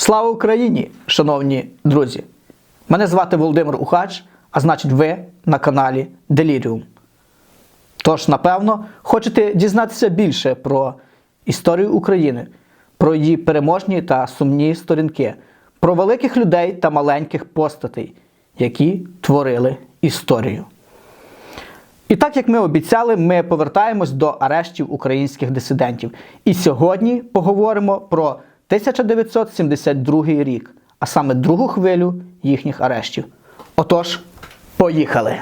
Слава Україні, шановні друзі! Мене звати Володимир Ухач, а значить, ви на каналі Деліріум. Тож, напевно, хочете дізнатися більше про історію України, про її переможні та сумні сторінки, про великих людей та маленьких постатей, які творили історію. І так як ми обіцяли, ми повертаємось до арештів українських дисидентів. І сьогодні поговоримо про 1972 рік, а саме другу хвилю їхніх арештів. Отож, поїхали!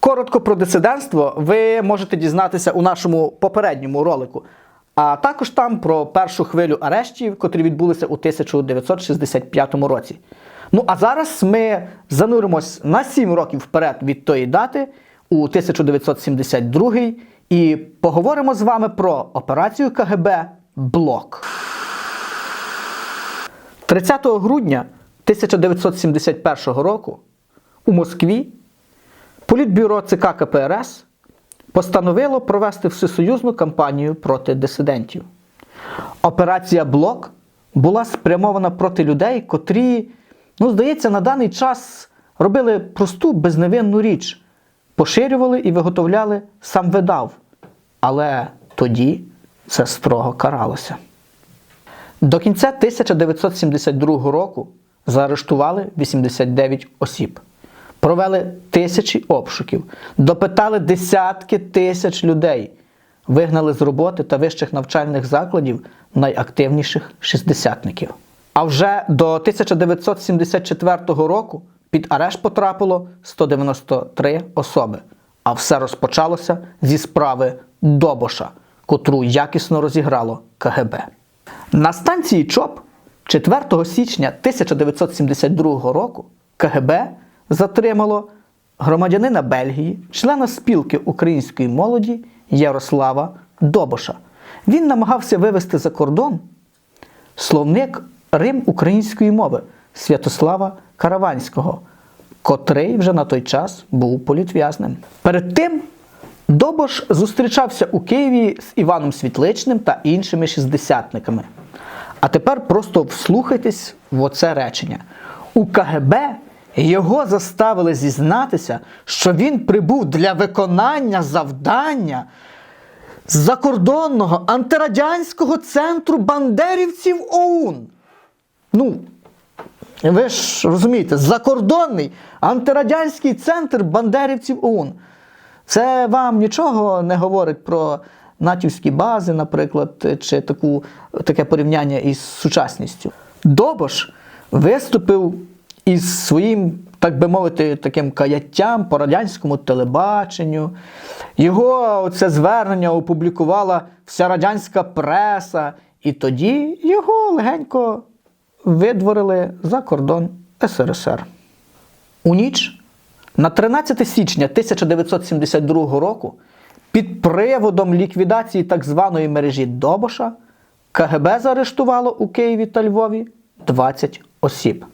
Коротко про дисидентство ви можете дізнатися у нашому попередньому ролику, а також там про першу хвилю арештів, котрі відбулися у 1965 році. Ну а зараз ми зануримось на 7 років вперед від тої дати у 1972 і поговоримо з вами про операцію КГБ Блок. 30 грудня 1971 року у Москві Політбюро ЦК КПРС постановило провести всесоюзну кампанію проти дисидентів. Операція Блок була спрямована проти людей, котрі, ну, здається, на даний час робили просту безневинну річ, поширювали і виготовляли сам видав. Але тоді це строго каралося. До кінця 1972 року заарештували 89 осіб. Провели тисячі обшуків, допитали десятки тисяч людей, вигнали з роботи та вищих навчальних закладів найактивніших шістдесятників. А вже до 1974 року під арешт потрапило 193 особи. А все розпочалося зі справи Добоша, котру якісно розіграло КГБ. На станції ЧОП 4 січня 1972 року КГБ затримало громадянина Бельгії, члена спілки української молоді Ярослава Добоша. Він намагався вивезти за кордон словник Рим української мови Святослава Караванського, котрий вже на той час був політв'язним. Перед тим Добош зустрічався у Києві з Іваном Світличним та іншими шістдесятниками. А тепер просто вслухайтесь в оце речення. У КГБ його заставили зізнатися, що він прибув для виконання завдання закордонного антирадянського центру бандерівців ОУН. Ну, ви ж розумієте, закордонний антирадянський центр бандерівців ОУН. Це вам нічого не говорить про натівські бази, наприклад, чи таку, таке порівняння із сучасністю. Добош виступив із своїм, так би мовити, таким каяттям по радянському телебаченню. Його це звернення опублікувала вся радянська преса, і тоді його легенько видворили за кордон СРСР. У ніч на 13 січня 1972 року під приводом ліквідації так званої мережі Добоша КГБ заарештувало у Києві та Львові 20 осіб.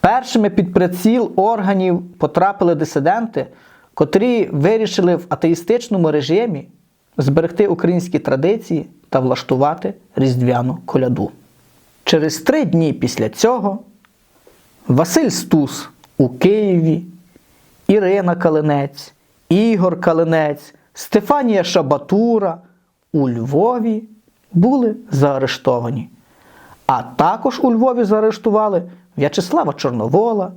Першими під приціл органів потрапили дисиденти, котрі вирішили в атеїстичному режимі зберегти українські традиції та влаштувати різдвяну коляду. Через три дні після цього Василь Стус у Києві, Ірина Калинець, Ігор Калинець, Стефанія Шабатура у Львові були заарештовані. А також у Львові заарештували В'ячеслава Чорновола,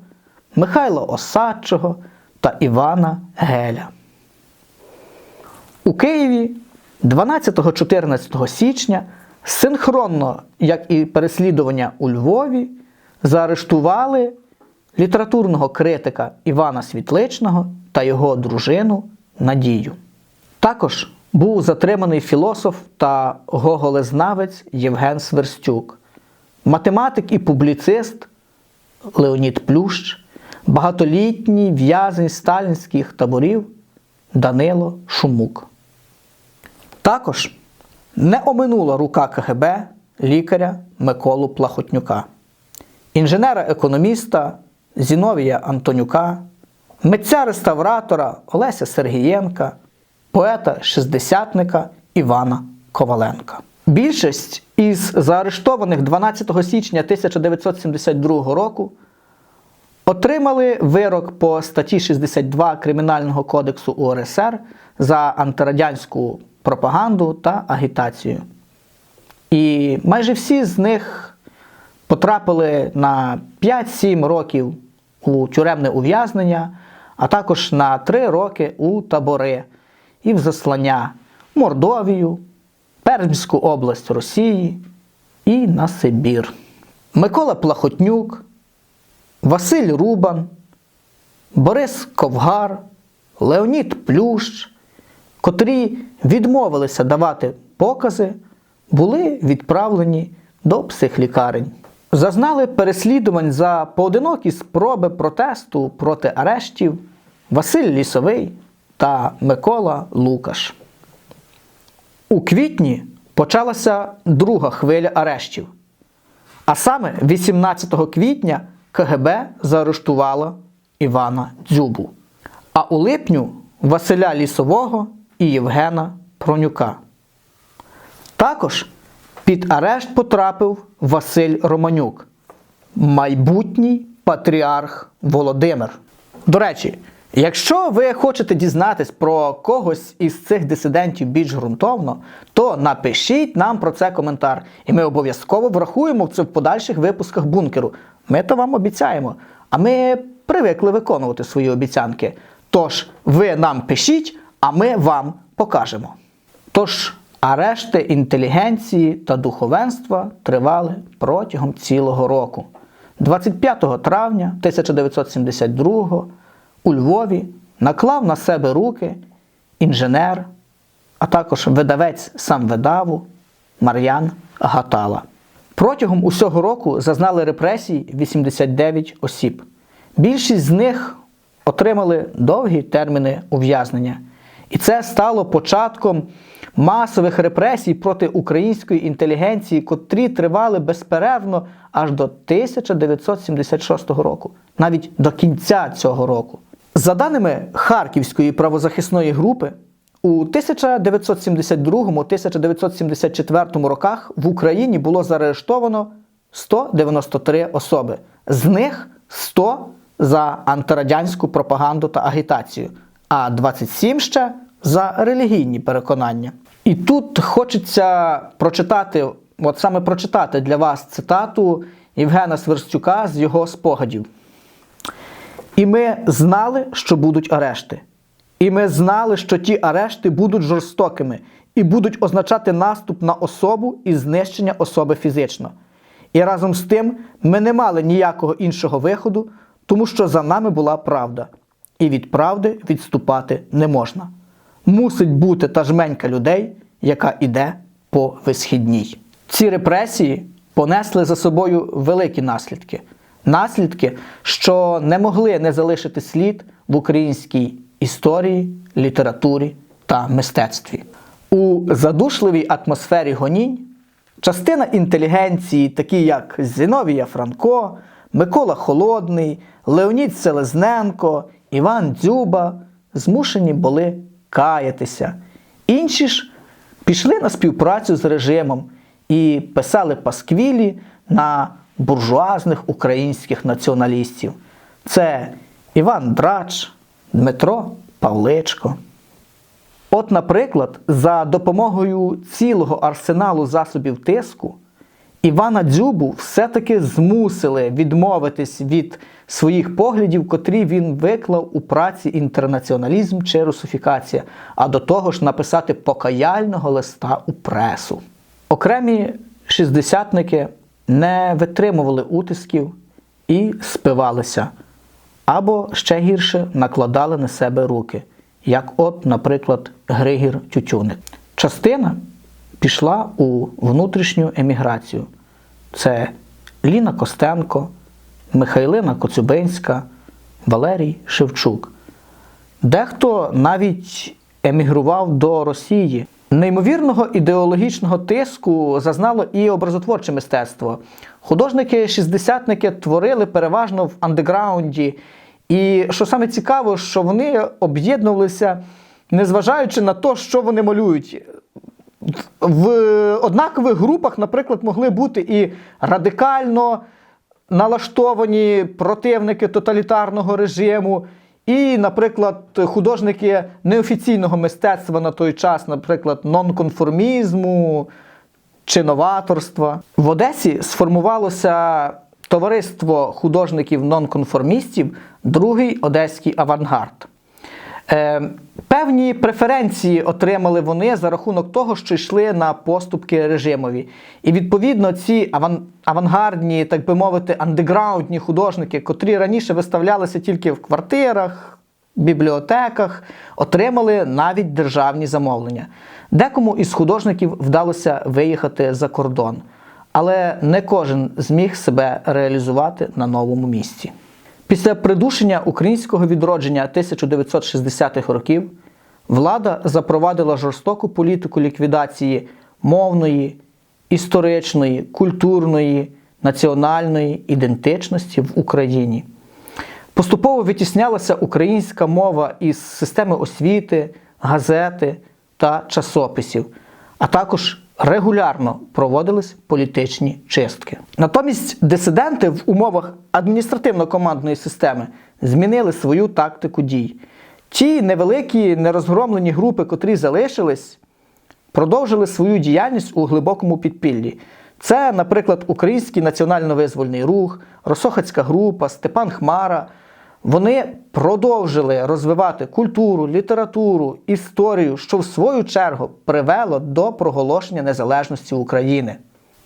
Михайла Осадчого та Івана Геля. У Києві 12-14 січня синхронно, як і переслідування у Львові, заарештували літературного критика Івана Світличного та його дружину Надію. Також був затриманий філософ та гоголезнавець Євген Сверстюк, математик і публіцист Леонід Плющ, багатолітній в'язень сталінських таборів Данило Шумук. Також не оминула рука КГБ лікаря Миколу Плахотнюка, інженера-економіста Зіновія Антонюка, митця-реставратора Олеся Сергієнка, поета-шістдесятника Івана Коваленка. Більшість із заарештованих 12 січня 1972 року отримали вирок по статті 62 Кримінального кодексу УРСР за антирадянську пропаганду та агітацію. І майже всі з них потрапили на 5-7 років у тюремне ув'язнення, а також на 3 роки у табори і в заслання Мордовію, Пермську область Росії і на Сибір. Микола Плахотнюк, Василь Рубан, Борис Ковгар, Леонід Плющ, котрі відмовилися давати покази, були відправлені до психлікарень. Зазнали переслідувань за поодинокі спроби протесту проти арештів Василь Лісовий та Микола Лукаш. У квітні почалася друга хвиля арештів. А саме 18 квітня КГБ заарештувало Івана Дзюбу, а у липню Василя Лісового і Євгена Пронюка. Також під арешт потрапив Василь Романюк, майбутній патріарх Володимир. До речі, якщо ви хочете дізнатись про когось із цих дисидентів більш ґрунтовно, то напишіть нам про це коментар, і ми обов'язково врахуємо це в подальших випусках бункеру. Ми то вам обіцяємо. А ми привикли виконувати свої обіцянки. Тож ви нам пишіть, а ми вам покажемо. Тож, арешти інтелігенції та духовенства тривали протягом цілого року. 25 травня 1972 у Львові наклав на себе руки інженер, а також видавець сам видаву Мар'ян Гатала. Протягом усього року зазнали репресій 89 осіб. Більшість з них отримали довгі терміни ув'язнення. І це стало початком масових репресій проти української інтелігенції, котрі тривали безперервно аж до 1976 року, навіть до кінця цього року. За даними Харківської правозахисної групи, у 1972-1974 роках в Україні було заарештовано 193 особи, з них 100 за антирадянську пропаганду та агітацію, а 27 ще за релігійні переконання. І тут хочеться прочитати, от саме прочитати для вас цитату Євгена Сверстюка з його спогадів. І ми знали, що будуть арешти. І ми знали, що ті арешти будуть жорстокими і будуть означати наступ на особу і знищення особи фізично. І разом з тим ми не мали ніякого іншого виходу, тому що за нами була правда. І від правди відступати не можна. Мусить бути та жменька людей, яка іде по висхідній. Ці репресії понесли за собою великі наслідки. Наслідки, що не могли не залишити слід в українській історії, літературі та мистецтві. У задушливій атмосфері гонінь частина інтелігенції, такі як Зіновія Франко, Микола Холодний, Леонід Селезненко, Іван Дзюба, змушені були каятися. Інші ж пішли на співпрацю з режимом і писали пасквілі на буржуазних українських націоналістів. Це Іван Драч, Дмитро Павличко. От, наприклад, за допомогою цілого арсеналу засобів тиску Івана Дзюбу все-таки змусили відмовитись від своїх поглядів, котрі він виклав у праці інтернаціоналізм чи русифікація, а до того ж написати покаяльного листа у пресу. Окремі шістдесятники не витримували утисків і спивалися, або ще гірше накладали на себе руки, як от, наприклад, Григір Тютюник. Частина пішла у внутрішню еміграцію. Це Ліна Костенко, Михайлина Коцюбинська, Валерій Шевчук. Дехто навіть емігрував до Росії. Неймовірного ідеологічного тиску зазнало і образотворче мистецтво. Художники-шістдесятники творили переважно в андеграунді. І що саме цікаво, що вони об'єднувалися незважаючи на те, що вони малюють. В однакових групах, наприклад, могли бути і радикально налаштовані противники тоталітарного режиму, і, наприклад, художники неофіційного мистецтва на той час, наприклад, нонконформізму чи новаторства. В Одесі сформувалося товариство художників-нонконформістів, другий одеський авангард. Е, певні преференції отримали вони за рахунок того, що йшли на поступки режимові. І відповідно ці аван- авангардні, так би мовити, андеграундні художники, котрі раніше виставлялися тільки в квартирах, бібліотеках, отримали навіть державні замовлення. Декому із художників вдалося виїхати за кордон, але не кожен зміг себе реалізувати на новому місці. Після придушення українського відродження 1960-х років влада запровадила жорстоку політику ліквідації мовної, історичної, культурної, національної ідентичності в Україні. Поступово витіснялася українська мова із системи освіти, газети та часописів, а також регулярно проводились політичні чистки. Натомість дисиденти в умовах адміністративно-командної системи змінили свою тактику дій. Ті невеликі нерозгромлені групи, котрі залишились, продовжили свою діяльність у глибокому підпіллі. Це, наприклад, Український національно-визвольний рух, Росохацька група, Степан Хмара. Вони продовжили розвивати культуру, літературу, історію, що в свою чергу привело до проголошення незалежності України.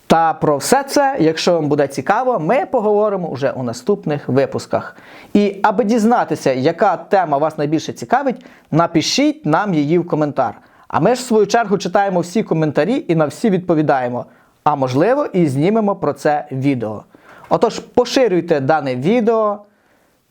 Та про все це, якщо вам буде цікаво, ми поговоримо вже у наступних випусках. І аби дізнатися, яка тема вас найбільше цікавить, напишіть нам її в коментар. А ми ж в свою чергу читаємо всі коментарі і на всі відповідаємо. А можливо, і знімемо про це відео. Отож, поширюйте дане відео.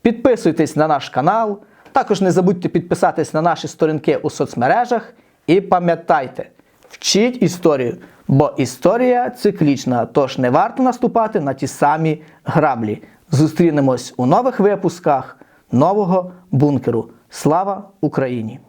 Підписуйтесь на наш канал, також не забудьте підписатись на наші сторінки у соцмережах і пам'ятайте, вчіть історію, бо історія циклічна, тож не варто наступати на ті самі граблі. Зустрінемось у нових випусках нового бункеру. Слава Україні!